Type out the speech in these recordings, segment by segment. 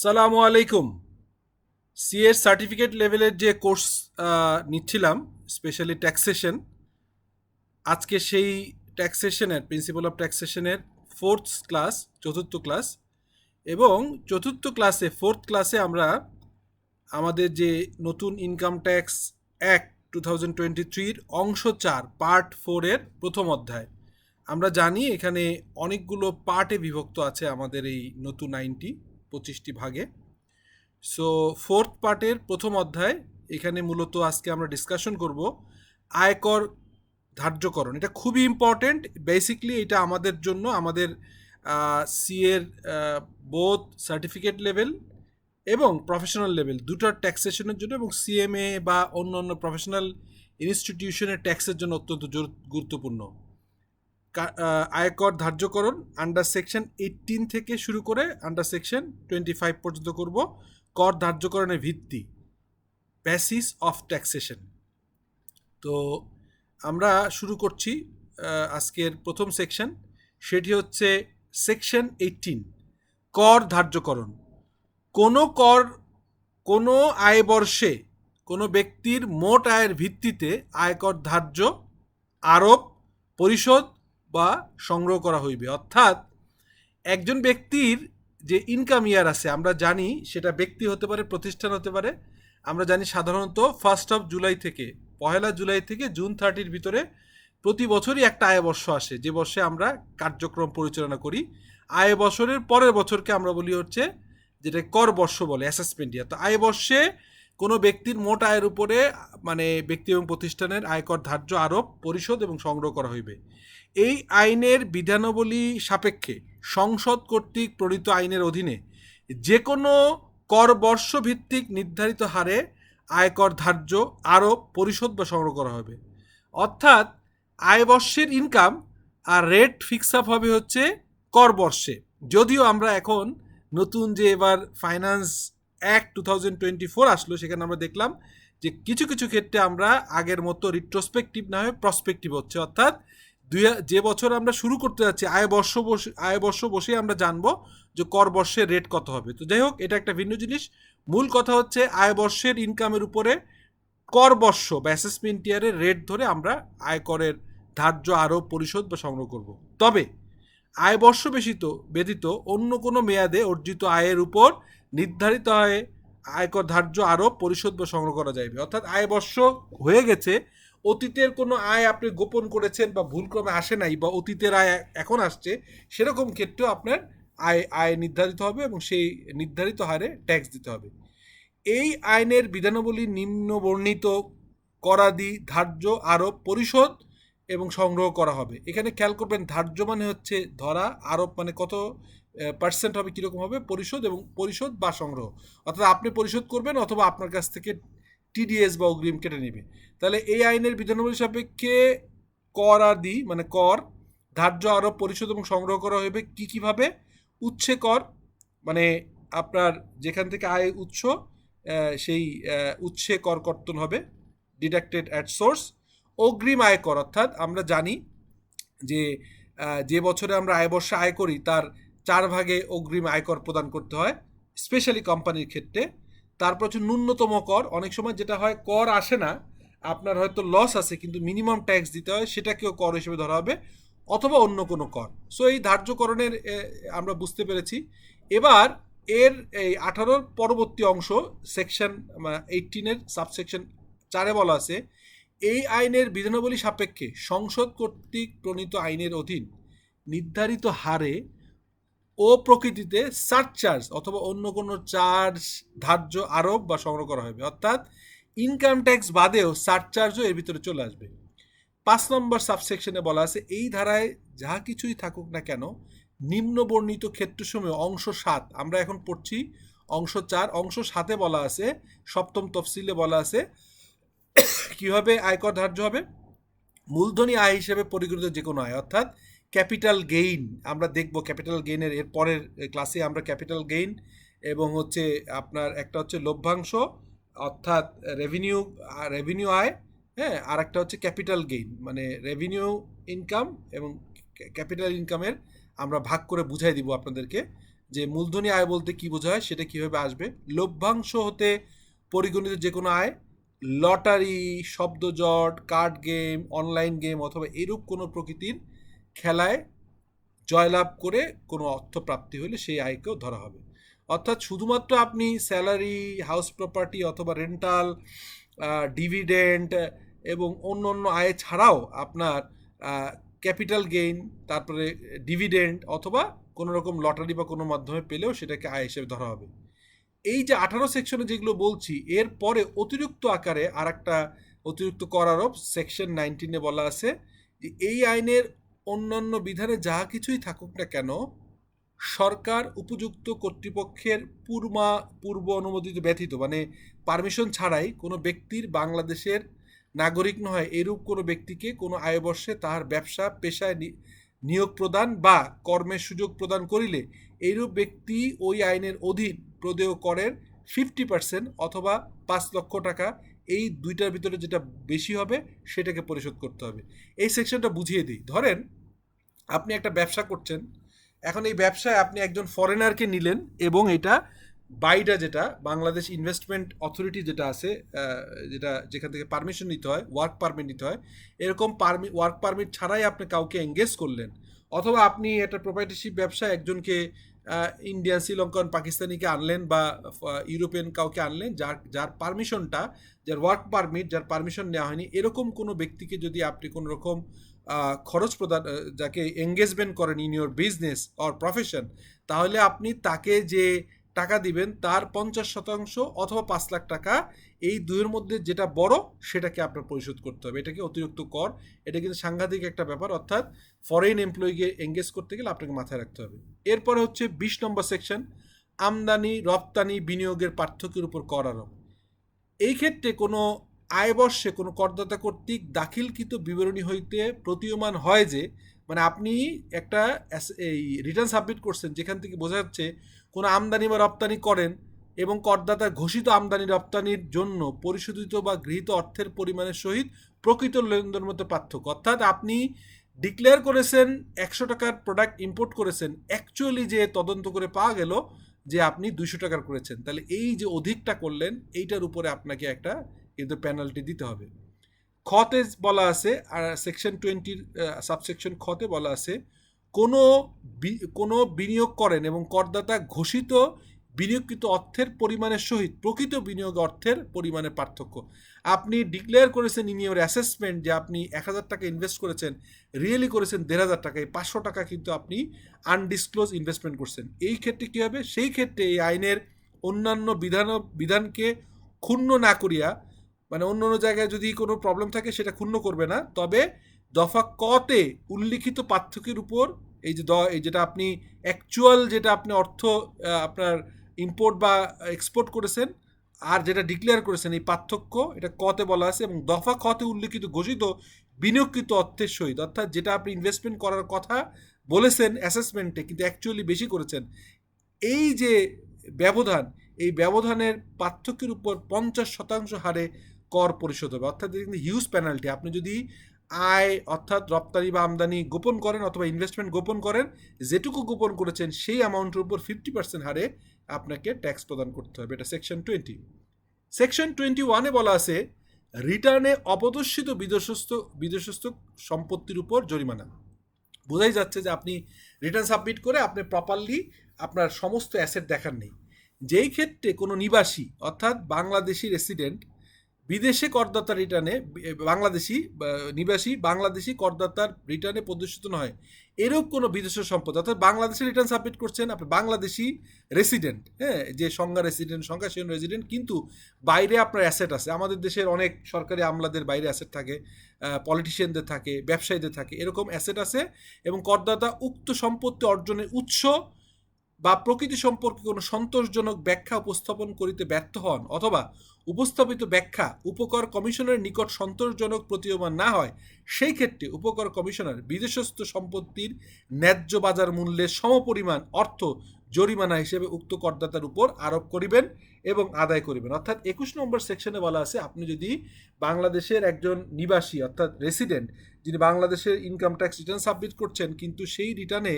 আসসালামু আলাইকুম। সিএর সার্টিফিকেট লেভেলের যে কোর্স নিচ্ছিলাম, স্পেশালি ট্যাক্সেশন, আজকে সেই ট্যাক্সেশনের, প্রিন্সিপাল অফ ট্যাক্সেশনের ফোর্থ ক্লাস, চতুর্থ ক্লাস এবং চতুর্থ ক্লাসে, ফোর্থ ক্লাসে আমরা আমাদের যে নতুন income tax act two thousand twenty থ্রির অংশ চার, পার্ট ফোরের প্রথম অধ্যায়। আমরা জানি এখানে অনেকগুলো পার্টে বিভক্ত আছে আমাদের এই নতুন আইনটি। পঁচিশটি ভাগে। সো ফোর্থ পার্টের প্রথম অধ্যায়, এখানে মূলত আজকে আমরা ডিসকাশন করব আয়কর ধার্যকরণ। এটা খুবই ইম্পর্টেন্ট বেসিকলি এটা আমাদের জন্য, আমাদের সি এর বোধ সার্টিফিকেট লেভেল এবং প্রফেশনাল লেভেল দুটোর ট্যাক্সেশনের জন্য এবং সিএমএ বা অন্য অন্য প্রফেশনাল ইনস্টিটিউশনের ট্যাক্সের জন্য অত্যন্ত গুরুত্বপূর্ণ। আয়কর ধার্যকরণ আন্ডার সেকশন এইটিন থেকে শুরু করে আন্ডার সেকশন টোয়েন্টি ফাইভ পর্যন্ত করব। কর ধার্যকরণের ভিত্তি। বেসিস অফ ট্যাক্সেশন তো আমরা শুরু করছি আজকের প্রথম সেকশন সেটি হচ্ছে সেকশন এইটিন কর ধার্যকরণ। কোনো কর, কোনো আয় বর্ষে কোনো ব্যক্তির মোট আয়ের ভিত্তিতে আয়কর ধার্য, আরোপ, পরিশোধ বা সংগ্রহ করা হইবে। অর্থাৎ একজন ব্যক্তির যে ইনকাম ইয়ার আছে, আমরা জানি সেটা ব্যক্তি হতে পারে, প্রতিষ্ঠান হতে পারে। আমরা জানি সাধারণত ফার্স্ট অফ জুলাই থেকে, পহেলা জুলাই থেকে জুন থার্টির ভিতরে প্রতি বছরই একটা আয় বর্ষ আসে। যে বর্ষে আমরা কার্যক্রম পরিচালনা করি। আয় বছরের পরের বছরকে আমরা বলি হচ্ছে যেটা কর বর্ষ বলে অ্যাসেসমেন্ট ইয়ার তো আয় বর্ষে কোনো ব্যক্তির মোট আয়ের উপরে মানে ব্যক্তি এবং প্রতিষ্ঠানের আয়কর ধার্য আরোপ, পরিশোধ এবং সংগ্রহ করা হইবে। এই আইনের বিধানাবলী সাপেক্ষে সংসদ কর্তৃক প্রণীত আইনের অধীনে যে কোনো কর বর্ষ ভিত্তিক নির্ধারিত হারে আয়কর ধার্য, আরোপ, পরিশোধ বা সংগ্রহ করা হবে। অর্থাৎ আয় বর্ষের ইনকাম আর রেট ফিক্স আপ হবে হচ্ছে কর বর্ষে। যদিও আমরা এখন নতুন যে এবার finance act two thousand twenty four আসলো, সেখানে আমরা দেখলাম যে কিছু কিছু ক্ষেত্রে আমরা আগের মতো রিট্রোস্পেক্টিভ না হয়ে প্রসপেক্টিভ হচ্ছে। অর্থাৎ দুই যে বছর আমরা শুরু করতে যাচ্ছি, আয় বর্ষ বসে আয় বর্ষ বসে আমরা জানব যে কর বর্ষের রেট কত হবে। তো যাই হোক, এটা একটা ভিন্ন জিনিস। মূল কথা হচ্ছে আয় বর্ষের ইনকামের উপরে কর বর্ষ বা অ্যাসেসমেন্ট ইয়ারের রেট ধরে আমরা আয়করের ধার্য আরোপ পরিশোধ বা সংগ্রহ করব। তবে আয় বর্ষ ব্যতীত অন্য কোনো মেয়াদে অর্জিত আয়ের উপর নির্ধারিত আয়ে, আয়কর ধার্য আরোপ পরিশোধ বা সংগ্রহ করা যাইবে। অর্থাৎ আয় বর্ষ হয়ে গেছে, অতীতের কোনো আয় আপনি গোপন করেছেন বা ভুলক্রমে আসে নাই বা অতীতের আয় এখন আসছে, সেরকম ক্ষেত্রেও আপনার আয় আয় নির্ধারিত হবে এবং সেই নির্ধারিত হারে ট্যাক্স দিতে হবে। এই আইনের বিধানাবলী নিম্ন বর্ণিত করাদি ধার্য আরোপ পরিশোধ এবং সংগ্রহ করা হবে। এখানে খেয়াল করবেন, ধার্য মানে হচ্ছে ধরা, আরোপ মানে কত? পার্সেন্ট হবে কীরকম হবে? পরিশোধ এবং পরিশোধ বা সংগ্রহ। অর্থাৎ আপনি পরিশোধ করবেন অথবা আপনার কাছ থেকে টিডিএস বা অগ্রিম কেটে নেবে। তাহলে এই আইনের বিধানাবলী সাপেক্ষে কর আদি মানে কর, ধার্য আরোপ পরিশোধ এবং সংগ্রহ করা হবে কী কীভাবে? উচ্ছে কর মানে আপনার যেখান থেকে আয় উৎস সেই উচ্ছে কর কর্তন হবে ডিডাক্টেড অ্যাট সোর্স অগ্রিম আয় কর, অর্থাৎ আমরা জানি যে যে বছরে আমরা আয় বর্ষে আয় করি, তার চার ভাগে অগ্রিম আয়কর প্রদান করতে হয় স্পেশালি কোম্পানির ক্ষেত্রে। তারপর হচ্ছে ন্যূনতম কর। অনেক সময় যেটা হয়, কর আসে না, আপনার হয়তো লস আছে, কিন্তু মিনিমাম ট্যাক্স দিতে হয়, সেটাকেও কর হিসেবে ধরা হবে, অথবা অন্য কোনো কর। সো এই ধার্যকরণের আমরা বুঝতে পেরেছি। এবার, এর এই আঠারোর পরবর্তী অংশ সেকশন এইটিনের সাবসেকশন চারে বলা আছে, এই আইনের বিধানাবলী সাপেক্ষে সংসদ কর্তৃক প্রণীত আইনের অধীন নির্ধারিত হারে ও প্রকৃতিতে সারচার্জ অথবা অন্য কোনো চার্জ ধার্য আরোপ বা সংগ্রহ করা হবে। অর্থাৎ ইনকাম ট্যাক্স বাদেও সারচার্জও এর ভিতরে চলে আসবে। পাঁচ নম্বর সাবসেকশনে বলা আছে, এই ধারায় যাহা কিছুই থাকুক না কেন নিম্ন বর্ণিত ক্ষেত্রসমূহ অংশ সাত, আমরা এখন পড়ছি অংশ চার, অংশ সাতে বলা আছে, সপ্তম তফসিলে বলা আছে, কীভাবে আয়কর ধার্য হবে? মূলধনী আয় হিসেবে পরিগণিত যে কোনো আয়, অর্থাৎ ক্যাপিটাল গেইন, আমরা দেখব ক্যাপিটাল গেইনের এর পরের ক্লাসে আমরা ক্যাপিটাল গেইন এবং হচ্ছে আপনার একটা হচ্ছে লভ্যাংশ, অর্থাৎ রেভিনিউ রেভিনিউ আয় হ্যাঁ আর একটা হচ্ছে ক্যাপিটাল গেইন মানে রেভিনিউ ইনকাম এবং ক্যাপিটাল ইনকামের আমরা ভাগ করে বুঝাই দিব আপনাদেরকে যে মূলধনী আয় বলতে কি বোঝায়, সেটা কীভাবে আসবে। লভ্যাংশ হতে পরিগণিত যে কোনো আয়, লটারি, শব্দজট কার্ড গেম অনলাইন গেম অথবা এরূপ কোনো প্রকৃতির খেলায় জয়লাভ করে কোনো অর্থ প্রাপ্তি হলে সেই আয়কেও ধরা হবে। অর্থাৎ শুধুমাত্র আপনি স্যালারি হাউস প্রপার্টি অথবা রেন্টাল ডিভিডেন্ড এবং অন্য অন্য আয় ছাড়াও আপনার ক্যাপিটাল গেইন তারপরে ডিভিডেন্ড অথবা কোনো রকম লটারি বা কোনো মাধ্যমে পেলেও সেটাকে আয় হিসেবে ধরা হবে। এই যে আঠারো সেকশনে যেগুলো বলছি, এর পরে অতিরিক্ত আকারে আর একটা অতিরিক্ত কর আরোপ সেকশন নাইনটিনে বলা আছে যে এই আইনের অন্যান্য বিধানে যাহা কিছুই থাকুক না কেন, সরকার উপযুক্ত কর্তৃপক্ষের পূর্মা, পূর্ব অনুমোদিত ব্যতীত মানে পারমিশন ছাড়াই কোনো ব্যক্তির বাংলাদেশের নাগরিক নয়, এরূপ কোনো ব্যক্তিকে কোনো আয়বর্ষে তাহার ব্যবসা, পেশায় নিয়োগ প্রদান বা কর্মের সুযোগ প্রদান করিলে এইরূপ ব্যক্তি ওই আইনের অধীন প্রদেয় করের ফিফটি পার্সেন্ট অথবা পাঁচ লক্ষ টাকা। এই দুইটার ভিতরে যেটা বেশি হবে, সেটাকে পরিশোধ করতে হবে। এই সেকশনটা বুঝিয়ে দিই। ধরেন আপনি একটা ব্যবসা করছেন, এখন এই ব্যবসায় আপনি একজন ফরেনারকে নিলেন এবং এটা বাইডা যেটা, বাংলাদেশ ইনভেস্টমেন্ট অথরিটি যেটা আছে যেটা যেখান থেকে পারমিশন নিতে হয় ওয়ার্ক পারমিট নিতে হয়, এরকম পারমি ওয়ার্ক পারমিট ছাড়াই আপনি কাউকে এঙ্গেজ করলেন। অথবা আপনি একটা প্রোপাইটারশিপ ব্যবসায় একজনকে ইন্ডিয়ান শ্রীলঙ্কান পাকিস্তানিকে আনলেন বা ইউরোপিয়ান কাউকে আনলেন, যার যার পারমিশনটা যার ওয়ার্ক পারমিট যার পারমিশন নেওয়া হয়নি, এরকম কোনো ব্যক্তিকে যদি আপনি কোনো রকম খরচ প্রদান যাকে এঙ্গেজমেন্ট করেন in your business or profession তাহলে আপনি তাকে যে টাকা দিবেন তার পঞ্চাশ শতাংশ অথবা পাঁচ লাখ টাকা এই দুইয়ের মধ্যে যেটা বড় সেটাকে আপনার পরিশোধ করতে হবে। এটাকে অতিরিক্ত কর। এটা কিন্তু সাংঘাতিক একটা ব্যাপার। অর্থাৎ ফরেন এমপ্লয়িকে এঙ্গেজ করতে গেলে আপনাকে মাথায় রাখতে হবে। এরপরে হচ্ছে বিশ নম্বর সেকশন আমদানি, রপ্তানি, বিনিয়োগের পার্থক্যের উপর কর আরোপ। এই ক্ষেত্রে কোনো আয়বর্ষে কোনো করদাতা কর্তৃক দাখিলকৃত বিবরণী হইতে প্রতীয়মান হয় যে মানে আপনি একটা এই রিটার্ন সাবমিট করছেন, যেখান থেকে বোঝা যাচ্ছে কোনো আমদানি বা রপ্তানি করেন এবং করদাতা ঘোষিত আমদানি রপ্তানির জন্য পরিশোধিত বা গৃহীত অর্থের পরিমাণের সহিত প্রকৃত লেনদেনের মধ্যে পার্থক্য। অর্থাৎ আপনি ডিক্লেয়ার করেছেন, একশো টাকার প্রোডাক্ট ইম্পোর্ট করেছেন অ্যাকচুয়ালি যে তদন্ত করে পাওয়া গেল যে আপনি দুইশো টাকার করেছেন। তাহলে এই যে অধিকটা করলেন, এইটার উপরে আপনাকে একটা কিন্তু পেনাল্টি দিতে হবে। খতে বলা আছে, আর সেকশন টোয়েন্টির সাবসেকশন খতে বলা আছে, কোনো কোনো বিনিয়োগ করেন এবং করদাতা ঘোষিত বিনিয়োগকৃত অর্থের পরিমাণের সহিত প্রকৃত বিনিয়োগ অর্থের পরিমাণের পার্থক্য। আপনি ডিক্লেয়ার করেছেন ইন ইউর অ্যাসেসমেন্ট যে আপনি এক হাজার টাকা ইনভেস্ট করেছেন রিয়েলি করেছেন দেড় হাজার টাকা, এই পাঁচশো টাকা কিন্তু আপনি আনডিসক্লোজ ইনভেস্টমেন্ট করছেন। এই ক্ষেত্রে কী হবে? সেই ক্ষেত্রে এই আইনের অন্যান্য বিধান, বিধানকে ক্ষুণ্ণ না করিয়া মানে অন্য অন্য জায়গায় যদি কোনো প্রবলেম থাকে, সেটা ক্ষুণ্ণ করবে না। তবে দফা কতে উল্লিখিত পার্থক্যের উপর এই যে দ, এই যেটা আপনি অ্যাকচুয়াল যেটা আপনি অর্থ আপনার ইম্পোর্ট বা এক্সপোর্ট করেছেন, আর যেটা ডিক্লেয়ার করেছেন, এই পার্থক্য, এটা কতে বলা আছে এবং দফা কতে উল্লিখিত ঘোষিত বিনিয়োগকৃত অর্থের সহিত, অর্থাৎ যেটা আপনি ইনভেস্টমেন্ট করার কথা বলেছেন অ্যাসেসমেন্টে কিন্তু অ্যাকচুয়ালি বেশি করেছেন, এই যে ব্যবধান, এই ব্যবধানের পার্থক্যের উপর পঞ্চাশ শতাংশ হারে কর পরিশোধ হবে। অর্থাৎ কিন্তু হিউজ পেনাল্টি আপনি যদি আয় অর্থাৎ রপ্তানি বা আমদানি গোপন করেন অথবা ইনভেস্টমেন্ট গোপন করেন, যেটুকু গোপন করেছেন, সেই অ্যামাউন্টের উপর ফিফটি পার্সেন্ট হারে আপনাকে ট্যাক্স প্রদান করতে হবে। এটা সেকশন টোয়েন্টি সেকশন টোয়েন্টি ওয়ানে বলা আছে রিটার্নে অপদর্শিত বিদেশস্থ বিদেশস্থ সম্পত্তির উপর জরিমানা। বোঝাই যাচ্ছে যে আপনি রিটার্ন সাবমিট করে আপনি প্রপারলি আপনার সমস্ত অ্যাসেট দেখার নেই যেই ক্ষেত্রে কোনো নিবাসী অর্থাৎ বাংলাদেশি রেসিডেন্ট বিদেশে করদাতা রিটার্নে বাংলাদেশি নিবাসী বাংলাদেশি করদাতার রিটার্নে প্রদর্শিত নয়। এরূপ কোনো বিদেশের সম্পদ, অর্থাৎ বাংলাদেশে রিটার্ন সাবমিট করছেন আপনি বাংলাদেশি রেসিডেন্ট হ্যাঁ যে সংজ্ঞা রেসিডেন্ট সংখ্যা সেন রেসিডেন্ট, কিন্তু বাইরে আপনার অ্যাসেট আছে। আমাদের দেশের অনেক সরকারি আমলাদের বাইরে অ্যাসেট থাকে পলিটিশিয়ানদের থাকে, ব্যবসায়ীদের থাকে, এরকম অ্যাসেট আছে এবং করদাতা উক্ত সম্পত্তি অর্জনের উৎস বা প্রকৃতি সম্পর্কে কোনো সন্তোষজনক ব্যাখ্যা উপস্থাপন করিতে ব্যর্থ হন অথবা উপস্থাপিত ব্যাখ্যা উপকর কমিশনের নিকট সন্তোষজনক প্রতীয়মান না হয়, সেই ক্ষেত্রে উপকর কমিশনার বিদেশস্থ সম্পত্তির ন্যায্য বাজার মূল্যের সমপরিমাণ অর্থ জরিমানা হিসেবে উক্ত করদাতার উপর আরোপ করিবেন এবং আদায় করিবেন। অর্থাৎ একুশ নম্বর সেকশনে বলা আছে, আপনি যদি বাংলাদেশের একজন নিবাসী, অর্থাৎ রেসিডেন্ট যিনি বাংলাদেশের ইনকাম ট্যাক্স রিটার্ন সাবমিট করছেন, কিন্তু সেই রিটার্নে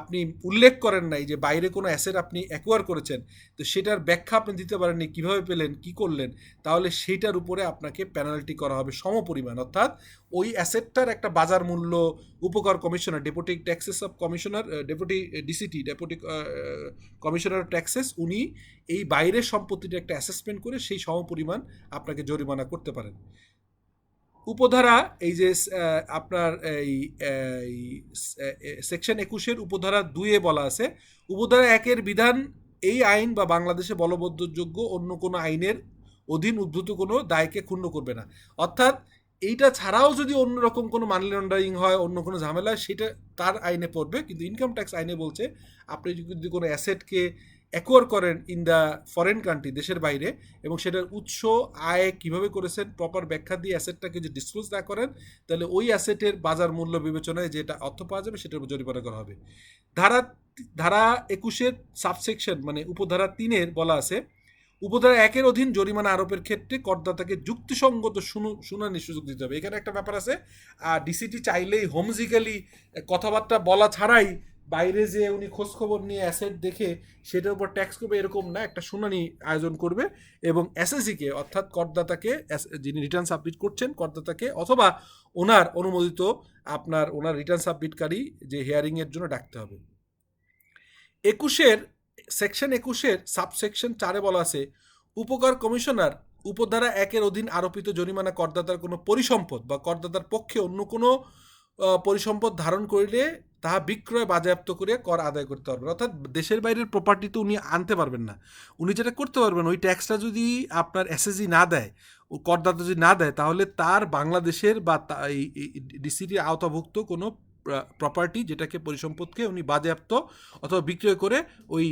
আপনি উল্লেখ করেন নাই যে বাইরে কোনো অ্যাসেট আপনি অ্যাকোয়ার করেছেন, তো সেটার ব্যাখ্যা আপনি দিতে পারেননি, কীভাবে পেলেন, কি করলেন, তাহলে সেইটার উপরে আপনাকে পেনাল্টি করা হবে সমপরিমাণ। অর্থাৎ ওই অ্যাসেটটার একটা বাজার মূল্য, উপকার commissioner deputy taxes of commissioner deputy DCT deputy commissioner of taxes, উনি এই বাইরের সম্পত্তিটা একটা অ্যাসেসমেন্ট করে সেই সমপরিমাণ আপনাকে জরিমানা করতে পারেন। উপধারা এই যে আপনার এই সেকশন একুশের উপধারা দুইয়ে বলা আছে, উপধারা একের বিধান এই আইন বা বাংলাদেশে বলবদ্ধযোগ্য অন্য কোনো আইনের অধীন উদ্ভূত কোনো দায়কে ক্ষুণ্ণ করবে না। অর্থাৎ এইটা ছাড়াও যদি অন্য রকম কোনো মানি লন্ডারিং হয়, অন্য কোনো ঝামেলা সেটা তার আইনে পড়বে। কিন্তু ইনকাম ট্যাক্স আইনে বলছে, আপনি যদি কোনো অ্যাসেটকে অ্যাকোয়ার করেন ইন দ্য ফরেন কান্ট্রি দেশের বাইরে, এবং সেটার উৎস, আয় কীভাবে করেছেন প্রপার ব্যাখ্যা দিয়ে অ্যাসেটটাকে যদি ডিসক্লোজ না করেন, তাহলে ওই অ্যাসেটের বাজার মূল্য বিবেচনায় যেটা অর্থ পাওয়া যাবে, সেটার উপর জরিমানা করা হবে। ধারা ধারা একুশের সাবসেকশন মানে উপধারা তিনের বলা আছে উপধারা একের অধীন জরিমানা আরোপের ক্ষেত্রে করদাতাকে যুক্তিসঙ্গত শুনু- শুনানির সুযোগ দিতে হবে। এখানে একটা ব্যাপার আছে ডিসিটি চাইলেই হোমজিক্যালি কথাবার্তা বলা ছাড়াই বাইরে যে উনি খোঁজখবর নিয়ে অ্যাসেট দেখে সেটার উপর ট্যাক্স করবে এরকম না, একটা শুনানি আয়োজন করবে এবং এসএসিকে অর্থাৎ করদাতাকে যিনি রিটার্ন সাবমিট করছেন, করদাতাকে অথবা ওনার অনুমোদিত আপনার, ওনার রিটার্ন সাবমিটকারী যে হিয়ারিংয়ের জন্য ডাকতে হবে। একুশের সেকশন একুশের সাবসেকশন চারে বলা আছে, উপকার কমিশনার উপধারা একের অধীন আরোপিত জরিমানা করদাতার কোনো পরিসম্পদ বা করদাতার পক্ষে অন্য কোনো পরিসম্পদ ধারণ করিলে তাহা বিক্রয় বাজেয়াপ্ত করে কর আদায় করতে পারবেন। অর্থাৎ দেশের বাইরের প্রপার্টি তো উনি আনতে পারবেন না। উনি যেটা করতে পারবেন, ওই ট্যাক্সটা যদি আপনার এসএসজি না দেয়, ও করদাতা যদি না দেয়, তাহলে তার বাংলাদেশের বা এই ডিসিটির আওতাভুক্ত কোনো প্রপার্টি যেটাকে পরিসম্পদকে উনি বাজেয়াপ্ত অথবা বিক্রয় করে ওই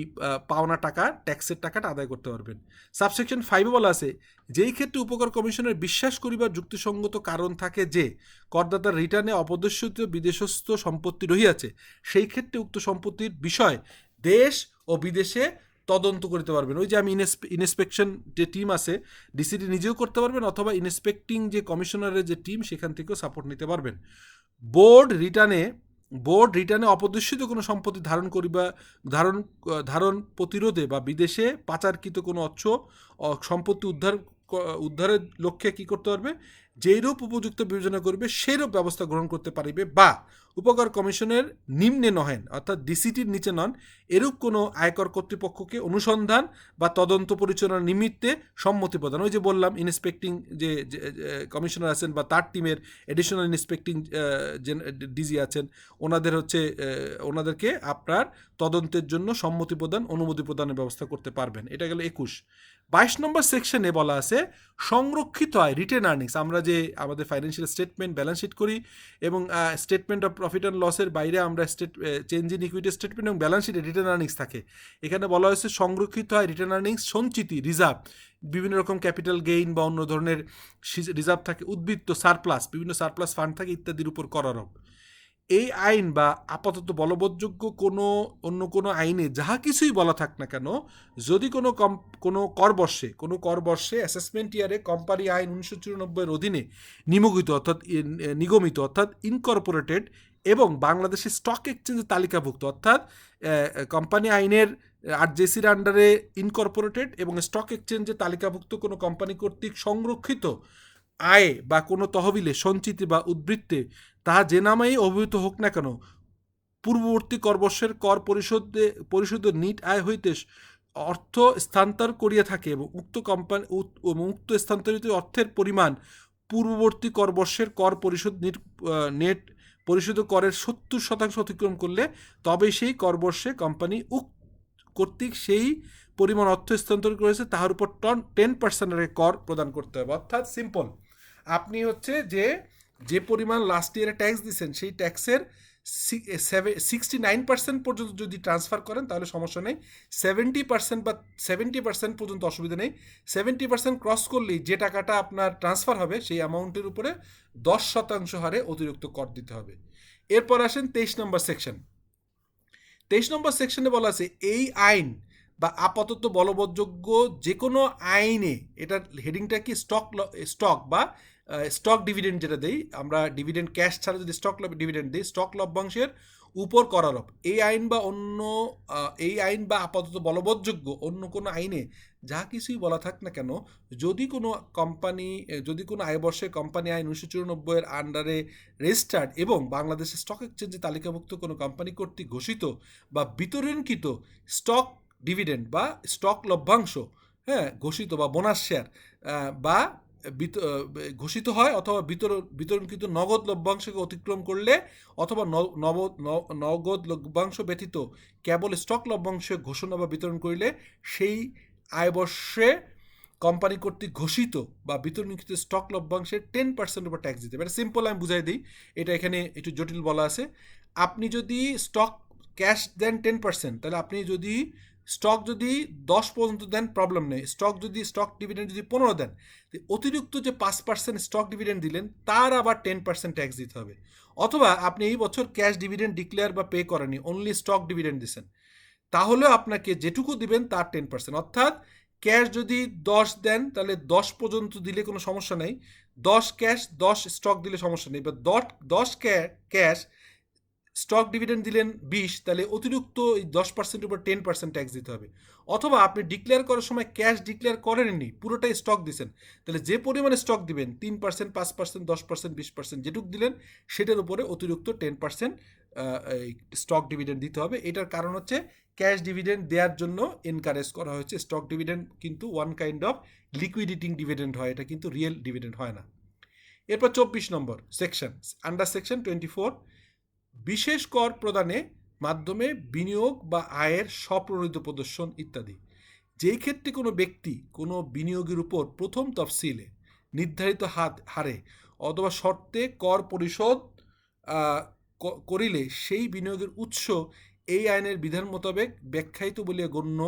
পাওনা টাকা ট্যাক্সের টাকাটা আদায় করতে পারবেন। সাবসেকশন ফাইভে বলা আছে, যেই ক্ষেত্রে উপকার কমিশনের বিশ্বাস করিবার যুক্তিসঙ্গত কারণ থাকে যে, করদাতার রিটার্নে অপদর্শিত বিদেশস্থ সম্পত্তি রহিয়াছে, সেই ক্ষেত্রে উক্ত সম্পত্তির বিষয় দেশ ও বিদেশে তদন্ত করতে পারবেন। ওই যে আমি ইনস্পেকশন যে টিম আছে ডিসিটি নিজেও করতে পারবেন অথবা ইন্সপেক্টিং যে কমিশনারের যে টিম, সেখান থেকেও সাপোর্ট নিতে পারবেন। বোর্ড রিটার্নে বোর্ড রিটার্নে অপদর্শিত কোনো সম্পত্তি ধারণ করিবা ধারণ ধারণ প্রতিরোধে বা বিদেশে পাচারকৃত কোনো অর্থ সম্পত্তি উদ্ধার উদ্ধারের লক্ষ্যে কি করতে পারবে? যেইরূপ উপযুক্ত বিবেচনা করবে, সেইরূপ ব্যবস্থা গ্রহণ করতে পারিবে বা উপকার কমিশনের নিম্নে নহেন, অর্থাৎ ডিসিটির নিচে নন, এরূপ কোনো আয়কর কর্তৃপক্ষকে অনুসন্ধান বা তদন্ত পরিচালনার নিমিত্তে সম্মতি প্রদান। ওই যে বললাম ইন্সপেক্টিং যে কমিশনার আছেন বা তার টিমের এডিশনাল ইন্সপেক্টিং যে ডিজি আছেন, ওনাদের হচ্ছে ওনাদেরকে আপনার তদন্তের জন্য সম্মতি প্রদান, অনুমতি প্রদানের ব্যবস্থা করতে পারবেন। এটা গেল একুশ। বাইশ নম্বর সেকশনে বলা আছে, সংরক্ষিত আয় রিটেন আর্নিংস আমরা যে আমাদের ফাইন্যান্সিয়াল স্টেটমেন্ট ব্যালেন্স শিট করি এবং স্টেটমেন্ট অফ প্রফিট অ্যান্ড লসের বাইরে আমরা state change in equity statement এবং ব্যালেন্স শিটে রিটেন আর্নিংস থাকে। এখানে বলা হয়েছে সংরক্ষিত হয় রিটার্ন আর্নিংস সঞ্চিতি রিজার্ভ বিভিন্ন রকম ক্যাপিটাল গেইন বা অন্য ধরনের রিজার্ভ থাকে, উদ্বৃত্ত সারপ্লাস বিভিন্ন সারপ্লাস ফান্ড থাকে ইত্যাদির উপর কর আরোপ এই আইন বা আপাতত বলবৎযোগ্য কোনো, অন্য কোনো আইনে যাহা কিছুই বলা থাক না কেন, যদি কোনো কম, কোনো করবর্ষে কোনো করবর্ষে অ্যাসেসমেন্ট ইয়ারে কোম্পানি আইন উনিশশো চুরানব্বইয়ের অধীনে নিমগিত অর্থাৎ নিগমিত অর্থাৎ ইনকর্পোরেটেড এবং বাংলাদেশের স্টক এক্সচেঞ্জে তালিকাভুক্ত অর্থাৎ কোম্পানি আইনের আরজেসির আন্ডারে ইনকর্পোরেটেড এবং স্টক এক্সচেঞ্জে তালিকাভুক্ত কোনো কোম্পানি কর্তৃক সংরক্ষিত আয় বা কোনো তহবিলে সঞ্চিতি বা উদ্বৃত্তে তাহা যে নামেই অভিহিত হোক না কেন, পূর্ববর্তী করবর্ষের কর পরিশোধে পরিশোধের নিট আয় হইতে অর্থ স্থানান্তর করিয়া থাকে এবং উক্ত কোম্পানি উক্ত স্থানান্তরিত অর্থের পরিমাণ পূর্ববর্তী করবর্ষের কর পরিশোধ নিট নেট পরিশোধ করের সত্তর শতাংশ অতিক্রম করলে তবে সেই করবর্ষে কোম্পানি উক কর্তৃক সেই পরিমাণ অর্থ স্থানান্তর করেছে, তাহার উপর টন টেন পার্সেন্টের কর প্রদান করতে হবে। অর্থাৎ সিম্পল আপনি হচ্ছে যে যে পরিমাণ লাস্ট ইয়ারে ট্যাক্স দিচ্ছেন সেই ট্যাক্সের সিক্সটি নাইন পার্সেন্ট পর্যন্ত যদি ট্রান্সফার করেন, তাহলে সমস্যা নেই। সেভেন্টি পার্সেন্ট বা সেভেন্টি পার্সেন্ট পর্যন্ত অসুবিধা নেই। সেভেন্টি পার্সেন্ট ক্রস করলেই যে টাকাটা আপনার ট্রান্সফার হবে, সেই অ্যামাউন্টের উপরে দশ শতাংশ হারে অতিরিক্ত কর দিতে হবে। এরপর আসেন তেইশ নম্বর সেকশন তেইশ নম্বর সেকশনে বলা আছে, এই আইন বা আপাতত বলবৎযোগ্য যে কোনো আইনে, এটার হেডিংটা কি? স্টক স্টক বা স্টক ডিভিডেন্ড যেটা দেই, আমরা ডিভিডেন্ড ক্যাশ ছাড়া যদি স্টক ডিভিডেন্ড দিই স্টক লভ্যাংশের উপর করারোপ এই আইন বা অন্য এই আইন বা আপাতত বলবৎযোগ্য অন্য কোনো আইনে যা কিছুই বলা থাক না কেন, যদি কোনো কোম্পানি যদি কোনো আয়বর্ষে কোম্পানি আইন উনিশশো চুরানব্বইয়ের আন্ডারে রেজিস্টার্ড এবং বাংলাদেশের স্টক এক্সচেঞ্জে তালিকাভুক্ত কোনো কোম্পানি কর্তৃক ঘোষিত বা বিতরণকৃত স্টক ডিভিডেন্ড বা স্টক লভ্যাংশ হ্যাঁ ঘোষিত বা বোনাস শেয়ার বা ঘোষিত হয় অথবা বিতরণ বিতরণকৃত নগদ লভ্যাংশকে অতিক্রম করলে অথবা ন- নব, ন- নগদ লভ্যাংশ ব্যতীত কেবল স্টক লভ্যাংশ ঘোষণা বা বিতরণ করিলে সেই আয়বর্ষে কোম্পানি কর্তৃক ঘোষিত বা বিতরণকৃত স্টক লভ্যাংশের টেন পার্সেন্ট উপর ট্যাক্স দিতে পারে সিম্পল আমি বুঝাই দিই। এটা এখানে একটু জটিল বলা আছে। আপনি যদি স্টক ক্যাশ দেন টেন পার্সেন্ট, তাহলে আপনি যদি স্টক যদি দশ পর্যন্ত দেন প্রবলেম নেই। স্টক যদি, স্টক ডিভিডেন্ড যদি পনেরো দেন অতিরিক্ত যে পাঁচ পার্সেন্ট স্টক ডিভিডেন্ড দিলেন, তার আবার টেন পার্সেন্ট ট্যাক্স দিতে হবে। অথবা আপনি এই বছর ক্যাশ ডিভিডেন্ড ডিক্লেয়ার বা পে করেনি অনলি স্টক ডিভিডেন্ড দিচ্ছেন তাহলেও আপনাকে যেটুকু দিবেন, তার টেন পার্সেন্ট অর্থাৎ ক্যাশ যদি দশ দেন, তাহলে দশ পর্যন্ত দিলে কোনো সমস্যা নেই। দশ ক্যাশ দশ স্টক দিলে সমস্যা নেই। বা দশ দশ ক্যাশ স্টক ডিভিডেন্ড দিলেন বিশ, তাহলে অতিরিক্ত এই দশ পার্সেন্টের উপর টেন পার্সেন্ট ট্যাক্স দিতে হবে। অথবা আপনি ডিক্লেয়ার করার সময় ক্যাশ ডিক্লেয়ার করেননি, পুরোটাই স্টক দিছেন, তাহলে যে পরিমাণে স্টক দিবেন, তিন পার্সেন্ট পাঁচ পার্সেন্ট দশ পার্সেন্ট বিশ পার্সেন্ট যেটুক দিলেন, সেটার উপরে অতিরিক্ত টেন পার্সেন্ট স্টক ডিভিডেন্ড দিতে হবে। এটার কারণ হচ্ছে ক্যাশ ডিভিডেন্ড দেওয়ার জন্য এনকারেজ করা হয়েছে। স্টক ডিভিডেন্ড কিন্তু one kind of liquidating dividend হয়, এটা কিন্তু রিয়েল ডিভিডেন্ড হয় না। এরপর চব্বিশ নম্বর section under section twenty four বিশেষ কর প্রদানে মাধ্যমে বিনিয়োগ বা আয়ের স্বপ্রণোদিত প্রদর্শন ইত্যাদি। যেই ক্ষেত্রে কোনো ব্যক্তি কোনো বিনিয়োগের উপর প্রথম তফসিলে নির্ধারিত হাত, হারে অথবা শর্তে কর পরিশোধ করিলে সেই বিনিয়োগের উৎস এই আইনের বিধান মোতাবেক ব্যাখ্যায়িত বলিয়া গণ্য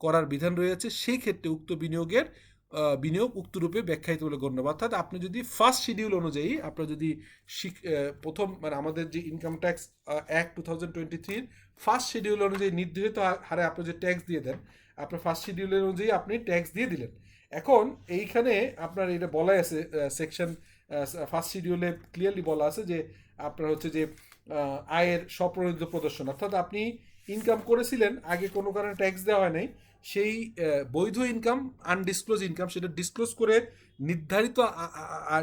করার বিধান রয়েছে। সেই ক্ষেত্রে উক্ত বিনিয়োগের বিনিয়োগ উক্তরূপে ব্যাখ্যায়িত বলে গণ্য। অর্থাৎ আপনি যদি ফার্স্ট শিডিউল অনুযায়ী আপনার যদি প্রথম মানে আমাদের যে income tax act two thousand twenty থ্রির ফার্স্ট শিডিউল অনুযায়ী নির্ধারিত হারে আপনি যে ট্যাক্স দিয়ে দেন, আপনার ফার্স্ট শিডিউলের অনুযায়ী আপনি ট্যাক্স দিয়ে দিলেন। এখন এইখানে আপনার এটা বলা আছে সেকশন ফার্স্ট শিডিউলে ক্লিয়ারলি বলা আছে যে আপনার হচ্ছে যে আয়ের স্বপ্রণোদিত প্রদর্শন। অর্থাৎ আপনি ইনকাম করেছিলেন, আগে কোনো কারণে ট্যাক্স দেওয়া হয় নাই সেই বৈধ ইনকাম আনডিসক্লোজ ইনকাম সেটা ডিসক্লোজ করে নির্ধারিত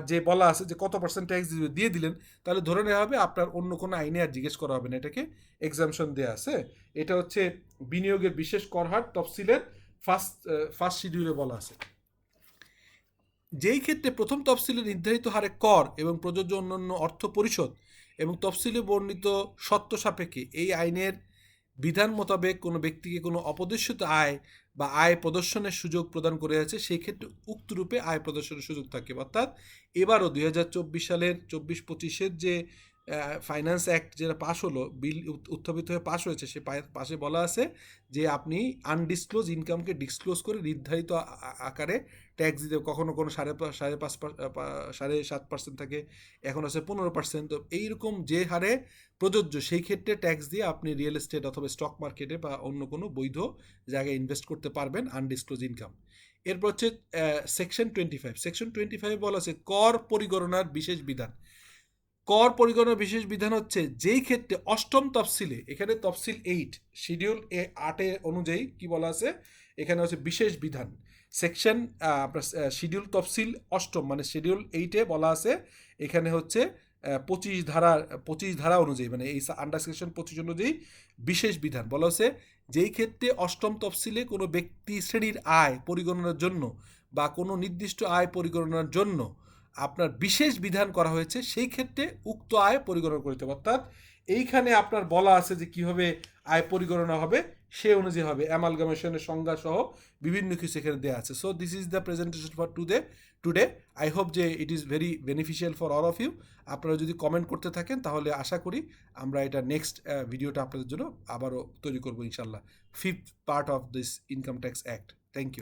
যে বলা আছে যে কত পার্সেন্ট ট্যাক্স দিয়ে দিলেন, তাহলে ধরে নেওয়া হবে আপনার অন্য কোনো আইনে আর জিজ্ঞেস করা হবে না, এটাকে এক্সামশন দেওয়া আছে। এটা হচ্ছে বিনিয়োগের বিশেষ করহার তফসিলের ফার্স্ট ফার্স্ট শিডিউলে বলা আছে। যেই ক্ষেত্রে প্রথম তফসিলে নির্ধারিত হারে কর এবং প্রযোজ্য অন্যান্য অর্থ পরিশোধ এবং তফসিলে বর্ণিত সত্য সাপেক্ষে এই আইনের বিধান মোতাবেক কোনো ব্যক্তিকে কোনো অপদর্শিত আয় বা আয় প্রদর্শনের সুযোগ প্রদান করে আছে সেই ক্ষেত্রে উক্তরূপে আয় প্রদর্শনের সুযোগ থাকে। অর্থাৎ এবারও দুই হাজার চব্বিশ সালের চব্বিশ পঁচিশের যে ফাইন্যান্স অ্যাক্ট যেটা পাশ হলো বিল উত- উত্থাপিত হয়ে পাশ হয়েছে, সে পাশে বলা আছে যে আপনি আনডিসক্লোজ ইনকামকে ডিসক্লোজ করে নির্ধারিত আকারে ট্যাক্স দিতে। কখনো কোনো সাড়ে সাড়ে পাঁচ সাড়ে সাত পার্সেন্ট থাকে, এখন আছে পনেরো পার্সেন্ট তো এইরকম যে হারে প্রযোজ্য, সেই ক্ষেত্রে ট্যাক্স দিয়ে আপনি রিয়েল এস্টেট অথবা স্টক মার্কেটে বা অন্য কোনো বৈধ জায়গায় ইনভেস্ট করতে পারবেন আনডিসক্লোজ ইনকাম এরপর হচ্ছে section twenty five section twenty five বলা আছে, কর পরিগণনার বিশেষ বিধান। কর পরিগণনার বিশেষ বিধান হচ্ছে যেই ক্ষেত্রে অষ্টম তফসিলে, এখানে তফসিল এইট শিডিউল এ আটে অনুযায়ী কি বলা আছে? এখানে হচ্ছে বিশেষ বিধান। সেকশন শিডিউল তফসিল অষ্টম মানে শিডিউল এইটে বলা আছে, এখানে হচ্ছে পঁচিশ ধারা পঁচিশ ধারা অনুযায়ী মানে এই আন্ডার সেকশন পঁচিশ অনুযায়ী বিশেষ বিধান। বলা হচ্ছে যেই ক্ষেত্রে অষ্টম তফসিলে কোনো ব্যক্তি শ্রেণির আয় পরিগণনার জন্য বা কোনো নির্দিষ্ট আয় পরিগণনার জন্য আপনার বিশেষ বিধান করা হয়েছে, সেই ক্ষেত্রে উক্ত আয় পরিগণনা করতে হবে। অর্থাৎ এইখানে আপনার বলা আছে যে কীভাবে আয় পরিগণনা হবে, সে অনুযায়ী হবে। অ্যামালগামেশনের সংজ্ঞা সহ বিভিন্ন কিছু এখানে দেওয়া আছে। So this is the presentation for today today I hope যে it is very beneficial for all of you আপনারা যদি কমেন্ট করতে থাকেন, তাহলে আশা করি আমরা এটা নেক্সট ভিডিওটা আপনাদের জন্য আবারও তৈরি করব ইনশাল্লাহ fifth part of this income tax act thank you